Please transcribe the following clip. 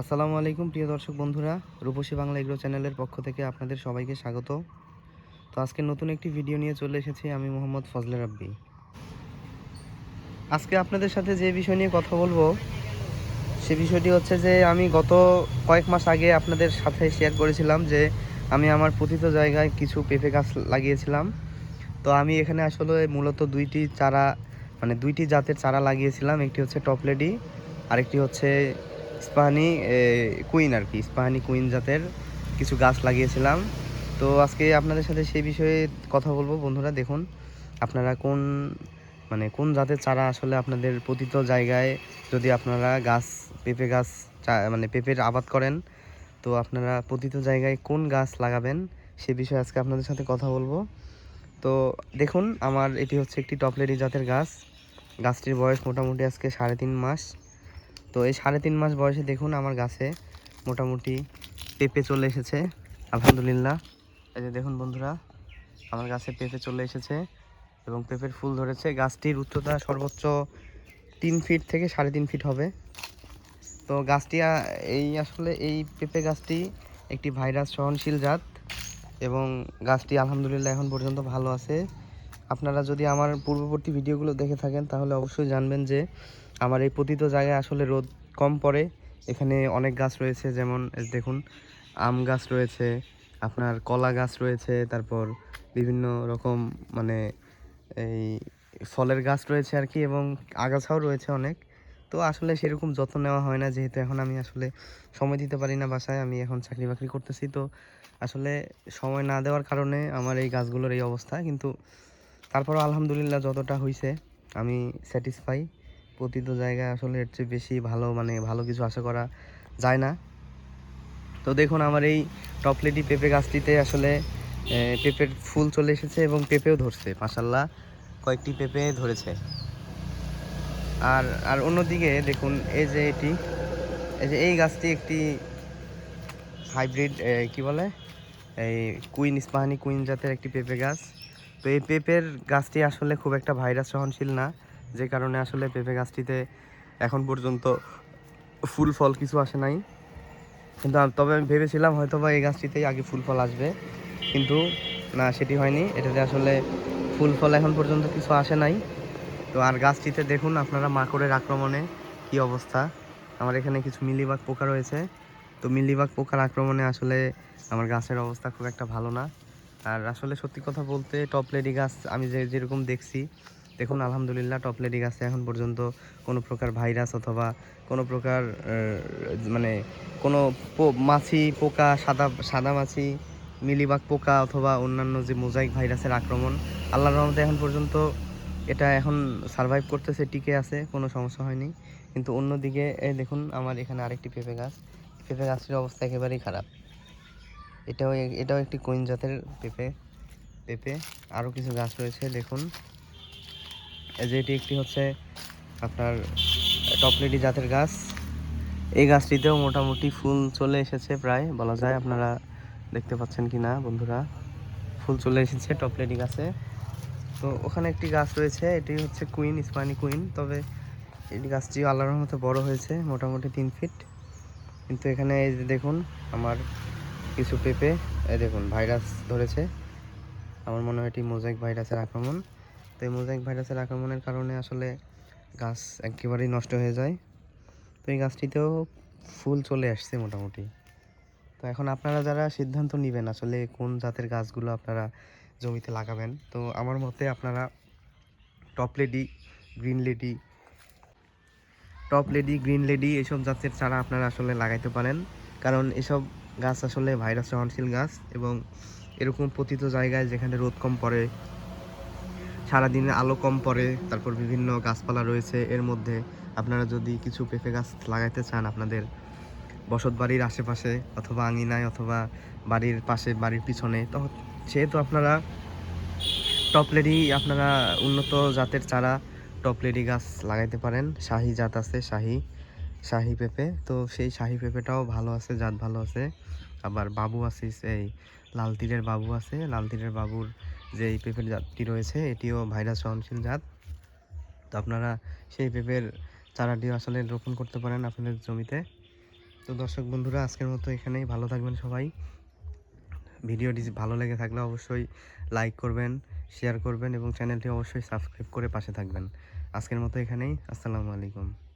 আসসালামু আলাইকুম, প্রিয় দর্শক বন্ধুরা। রূপসী বাংলা এগ্রো চ্যানেলের পক্ষ থেকে আপনাদের সবাইকে স্বাগত। তো আজকে নতুন একটি ভিডিও নিয়ে চলে এসেছি আমি মোহাম্মদ ফজলে রাব্বি। আজকে আপনাদের সাথে যে বিষয় নিয়ে কথা বলব, সে বিষয়টি হচ্ছে যে আমি গত কয়েক মাস আগে আপনাদের সাথে শেয়ার করেছিলাম যে আমি আমার পতিত জায়গায় কিছু পেঁপে গাছ লাগিয়েছিলাম। তো আমি এখানে আসলে মূলত দুইটি চারা মানে দুইটি জাতের চারা লাগিয়েছিলাম। একটি হচ্ছে টপলেডি আরেকটি হচ্ছে স্পাহানি কুইন আর কি স্পাহানি কুইন জাতের কিছু গাছ লাগিয়েছিলাম। তো আজকে আপনাদের সাথে সেই বিষয়ে কথা বলব। বন্ধুরা, দেখুন, আপনারা কোন মানে কোন জাতের চারা আসলে আপনাদের পতিত জায়গায় যদি আপনারা গাছ, পেঁপে গাছ মানে পেঁপের আবাদ করেন, তো আপনারা পতিত জায়গায় কোন গাছ লাগাবেন সে বিষয়ে আজকে আপনাদের সাথে কথা বলব। তো দেখুন, আমার এটি হচ্ছে একটি টপলেরি জাতের গাছ। গাছটির বয়স মোটামুটি আজকে সাড়ে তিন মাস। তো এই সাড়ে তিন মাস বয়সে দেখুন আমার গাছে মোটামুটি পেঁপে চলে এসেছে, আলহামদুলিল্লাহ। এই যে দেখুন বন্ধুরা, আমার গাছে পেঁপে চলে এসেছে এবং পেঁপের ফুল ধরেছে। গাছটির উচ্চতা সর্বোচ্চ তিন ফিট থেকে সাড়ে তিন ফিট হবে। তো গাছটি এই আসলে এই পেঁপে গাছটি একটি ভাইরাস সহনশীল জাত এবং গাছটি আলহামদুলিল্লাহ এখন পর্যন্ত ভালো আছে। আপনারা যদি আমার পূর্ববর্তী ভিডিওগুলো দেখে থাকেন, তাহলে অবশ্যই জানবেন যে আমার এই পতিত জায়গায় আসলে রোদ কম পড়ে। এখানে অনেক গাছ রয়েছে, যেমন দেখুন, আম গাছ রয়েছে, আপনার কলা গাছ রয়েছে, তারপর বিভিন্ন রকম মানে এই ফলের গাছ রয়েছে আর কি, এবং আগাছাও রয়েছে অনেক। তো আসলে সেরকম যত্ন নেওয়া হয় না, যেহেতু এখন আমি আসলে সময় দিতে পারি না বাসায়, আমি এখন চাকরি বাকরি করতেছি। তো আসলে সময় না দেওয়ার কারণে আমার এই গাছগুলোর এই অবস্থা, কিন্তু তারপরও আলহামদুলিল্লাহ যতটা হয়েছে আমি স্যাটিসফাই প্রতিটি জায়গায় আসলে এর চেয়ে বেশি ভালো মানে ভালো কিছু আশা করা যায় না। তো দেখুন, আমার এই টপলেটি পেঁপে গাছটিতে আসলে পেঁপের ফুল চলে এসেছে এবং পেঁপেও ধরছে মাসাল্লাহ কয়েকটি পেঁপে ধরেছে। আর আর অন্যদিকে দেখুন, এই যে এটি, এই যে এই গাছটি একটি হাইব্রিড কি বলে? এই কুইন, ইস্পাহানি কুইন জাতের একটি পেঁপে গাছ। তো এই পেঁপের গাছটি আসলে খুব একটা ভাইরাস সহনশীল না। যে কারণে আসলে পেঁপে গাছটিতে এখন পর্যন্ত ফুল ফল কিছু আসে নাই। কিন্তু তবে আমি ভেবেছিলাম হয়তো বা এই গাছটিতেই আগে ফুল ফল আসবে। কিন্তু না, সেটি হয়নি। এটাতে আসলে ফুল ফল এখন পর্যন্ত কিছু আসে নাই। তো আর গাছটিতে দেখুন আপনারা মাকড়ের আক্রমণে কি অবস্থা। আমার এখানে কিছু মিলিবাগ পোকা রয়েছে। তো মিলিবাগ পোকার আক্রমণে আসলে আমার গাছের অবস্থা খুব একটা ভালো না। আর আসলে সত্যি কথা বলতে টপলেডি গাছ আমি যে যেরকম দেখছি দেখুন, আলহামদুলিল্লাহ টপলেডি গাছে এখন পর্যন্ত কোনো প্রকার ভাইরাস অথবা কোনো প্রকার মানে কোনো মাছি পোকা, সাদা সাদা মাছি, মিলিবাগ পোকা অথবা অন্যান্য যে মোজাইক ভাইরাসের আক্রমণ, আল্লাহর রহমতে এখন পর্যন্ত এটা এখন সারভাইভ করতেছে, টিকে আছে, কোনো সমস্যা হয়নি। কিন্তু অন্যদিকে, এই দেখুন, আমার এখানে আরেকটি পেঁপে গাছ। পেঁপে গাছটির অবস্থা একেবারেই খারাপ। এটাও এটাও একটি কোইন জাতের পেঁপে পেঁপে। আরও কিছু গাছ রয়েছে, দেখুন। এই যে এটি একটি হচ্ছে আপনার টপলেডি জাতের গাছ। এই গাছটিতেও মোটামুটি ফুল চলে এসেছে প্রায়, বলা যায় আপনারা দেখতে পাচ্ছেন কি না বন্ধুরা? ফুল চলে এসেছে টপলেডি গাছে। তো ওখানে একটি গাছ রয়েছে, এটি হচ্ছে কুইন ইসমানি কুইন তবে এই গাছটি আল্লাহর মতো বড় হয়েছে, মোটামুটি তিন ফিট কিন্তু এখানে এই যে দেখুন, আমার কিছু পেঁপে, এই দেখুন ভাইরাস ধরেছে। আমার মনে হয় এটি মোজাইক ভাইরাসের আক্রমণ। তো এই মোজাইক ভাইরাসের আক্রমণের কারণে আসলে গাছ একেবারেই নষ্ট হয়ে যায়। তো এই গাছটিতেও ফুল চলে আসছে মোটামুটি। তো এখন আপনারা যারা সিদ্ধান্ত নেবেন আসলে কোন জাতের গাছগুলো আপনারা জমিতে লাগাবেন, তো আমার মতে আপনারা top lady, green lady, top lady, green lady এসব জাতের চারা আপনারা আসলে লাগাইতে পারেন। কারণ এসব গাছ আসলে ভাইরাস সহনশীল গাছ এবং এরকম পতিত জায়গায় যেখানে রোদ কম পড়ে সারাদিনে আলো কম পড়ে, তারপর বিভিন্ন গাছপালা রয়েছে এর মধ্যে। আপনারা যদি কিছু পেঁপে গাছ লাগাইতে চান আপনাদের বসত বাড়ির আশেপাশে অথবা আঙিনায় অথবা বাড়ির পাশে, বাড়ির পিছনে, তো সেহেতু আপনারা টপলেডি আপনারা উন্নত জাতের চারা টপলেডি গাছ লাগাইতে পারেন। শাহি জাত আছে, শাহি শাহি পেঁপে। তো সেই শাহি পেঁপেটাও ভালো আছে, জাত ভালো আছে। আবার বাবু আছে, এই লাল তীরের বাবু আছে। লাল তীরের বাবুর যে এই পেঁপের জাতটি রয়েছে, এটিও ভাইরাস সহনশীল জাত। তো আপনারা সেই পেঁপের চারাটিও আসলে রোপণ করতে পারেন আপনাদের জমিতে। তো দর্শক বন্ধুরা, আজকের মতো এখানেই ভালো থাকবেন সবাই। ভিডিওটি ভালো লেগে থাকলে অবশ্যই লাইক করবেন, শেয়ার করবেন এবং চ্যানেলটি অবশ্যই সাবস্ক্রাইব করে পাশে থাকবেন। আজকের মতো এখানেই, আসসালামু আলাইকুম।